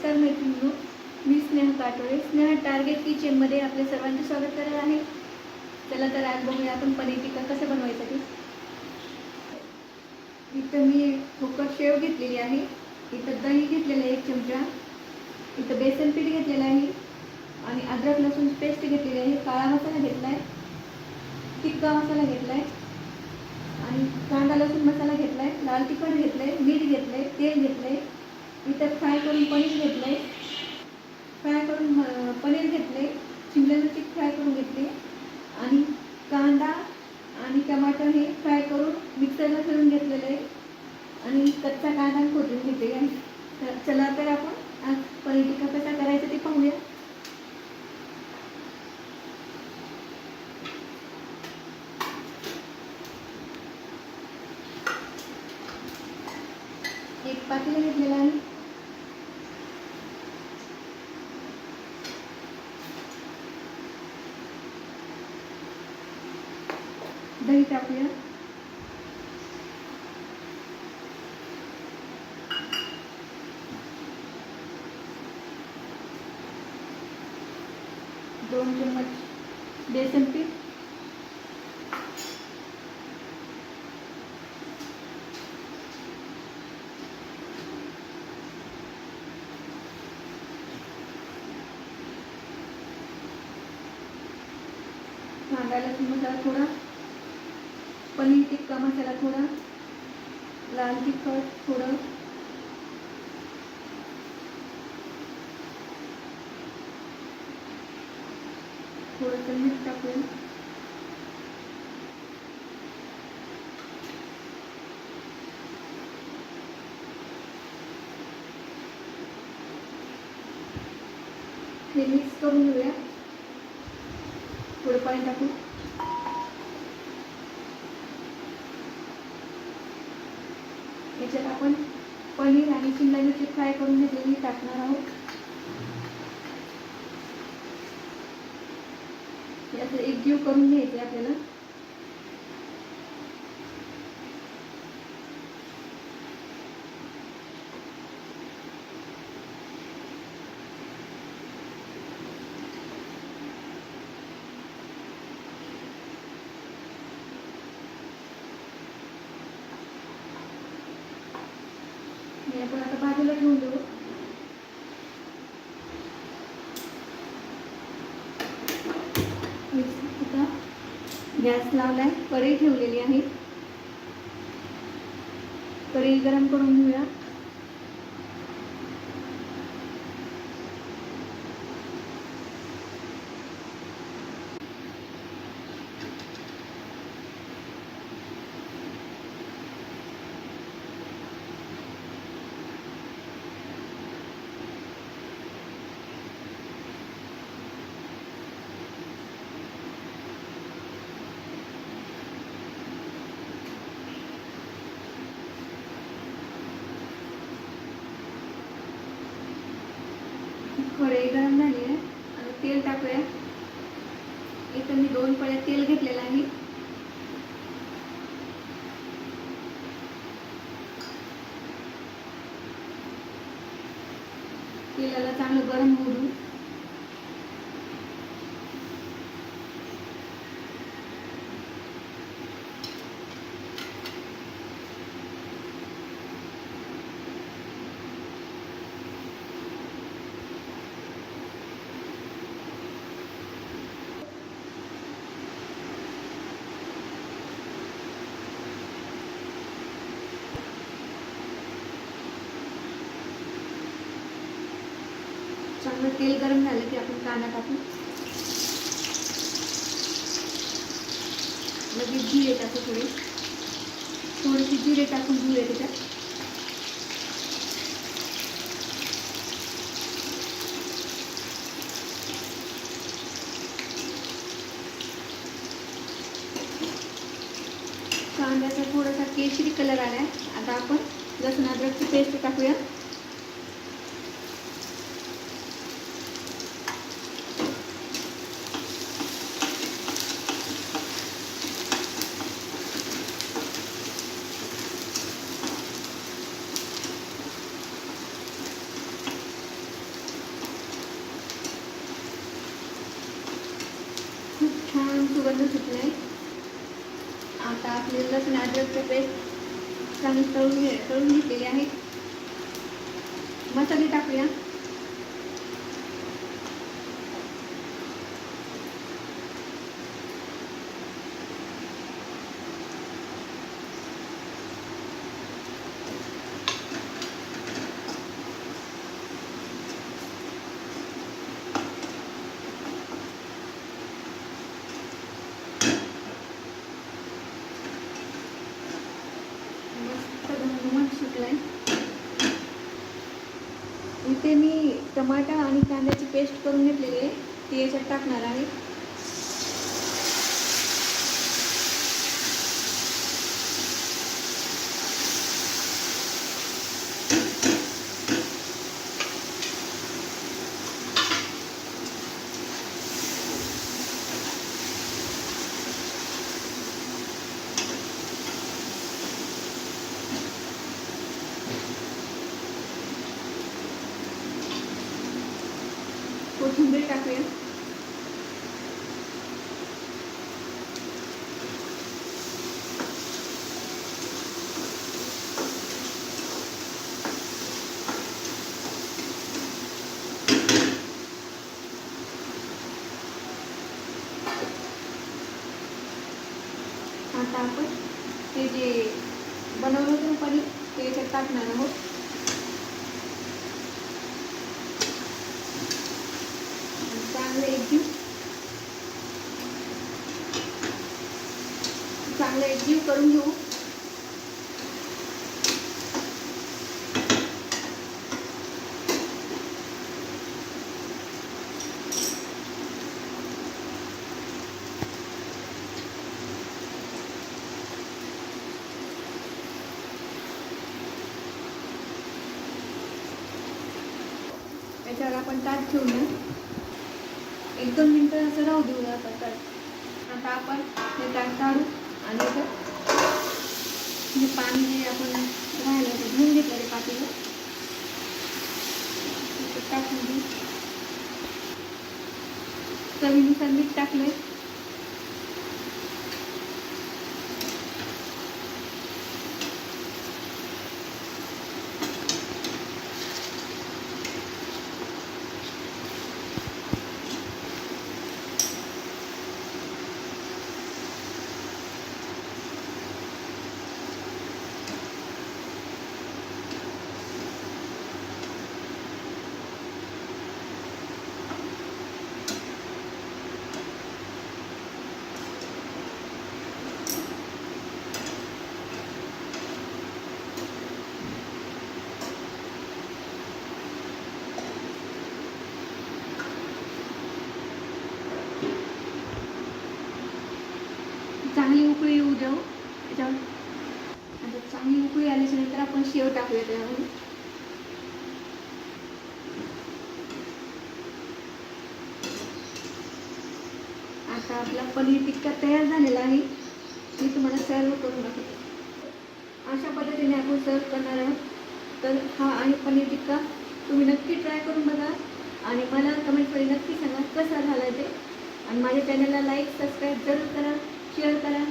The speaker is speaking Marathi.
नमस्कार मैत्रिणी मी स्नेहा काटोळे. स्नेहा टार्गेट किचनमध्ये आपल्या सर्वांचे स्वागत करत आहे. चला तर आज बघूया आपण पनीर टिक्का कसं बनवायचं ते इथं मी फुकट शेव घेतलेली आहे. इथं दही घेतलेलं आहे एक चमचा. इथं बेसन पीठ घेतलेलं आहे. आणि अद्रक लसूण पेस्ट घेतलेली आहे. काळा मसाला घेतला आहे टिक्का मसाला घेतला आहे आणि कांदा लसूण मसाला घेतला आहे लाल तिखट घेतलं आहे मीठ घेतलं आहे तेल घेतलं आहे मी त्यात फ्राय करून पनीर घेतलं आहे फ्राय करून पनीर घेतले शिमला मिरची फ्राय करून घेतली. आणि कांदा आणि टमाटर हे फ्राय करून मिक्सरला फिरून घेतलेलं आहे. आणि कच्चा कांदा खोदून घेते. आहे तर चला तर आपण आज पनीर टिक्का कसा करायचा ते पाहूया. एक पातेलं घेतलेलं आहे. दही टाकूया. दोन चम्मच बेसन पीठ. सांगायला लसूण मसाला थोडा. मसाला थोडा लाल तिखट थोडं थोडंसं मीठ टाकूया हे मिक्स करून घेऊया. थोडं पाणी टाकून. आपण पनीर आणि शिमला मिरची फ्राय करून घेतलेली टाकणार आहोत. याचं एकजीव करून घ्यायचे आपल्याला हे आपण आता बाजूला ठेवून देऊ आता गॅस लावलाय कढई ठेवलेली आहे. कढई गरम करून घेऊया कढई गरम झाली आहे. आणि तेल टाकूया. इथं मी दोन पळ्या तेल घेतलेलं आहे. तेलाला चांगलं गरम होऊ देऊ तेल गरम झालं की आपण कांदा टाकू. लगेच जिरे टाकू थोडे. थोडेसे जिरे टाकून घेऊया त्याच्यात. कांद्याचा थोडासा केशरी कलर आलाय. आता आपण लसूण अद्रकची पेस्ट टाकूया. सुगंध सुटलाय आता आपले लसूण अद्रकचे पेस्ट चांगली तळून घे तळून घेतलेली आहे मसाले टाकूया मस्त घमघमाट सुटलाय इथे टमाटर टमाटा आणि कांद्याची पेस्ट करून घेतलेली आहे. ती याच्यात टाकणार आहे. कोथिंबीर टाकूया आता आपण ते जे बनवलं होतं ना पनीर ते याच्यात टाकणार आहोत चांगलं एकजीव चांगलं एकजीव करून घेऊ. याच्यावर आपण ताट ठेवूया एक दोन मिनटं असं राहू देऊया आपण ताट. आता आपण हे ताट काढू. आणि इथं हे पाणी जे आपण राहिलं ते धुवून घेतलं ते पातेलं. टाकून देऊ. चवीनुसार मीठ टाकलंय. चांगली उकळी येऊ देऊ. त्याच्यावर आता चांगली उकळी आल्याच्यानंतर आपण शेव टाकूया त्यामध्ये. आता आपला पनीर टिक्का तयार झालेला आहे. मी तुम्हाला सर्व करून दाखवते. अशा पद्धतीने आपण सर्व करणार आहोत. तर हा आहे पनीर टिक्का. तुम्ही नक्की ट्राय करून बघा आणि मला कमेंटमध्ये नक्की सांगा कसा झाला ते. आणि माझ्या चॅनलला लाईक सबस्क्राईब जरूर करा. शेअर करा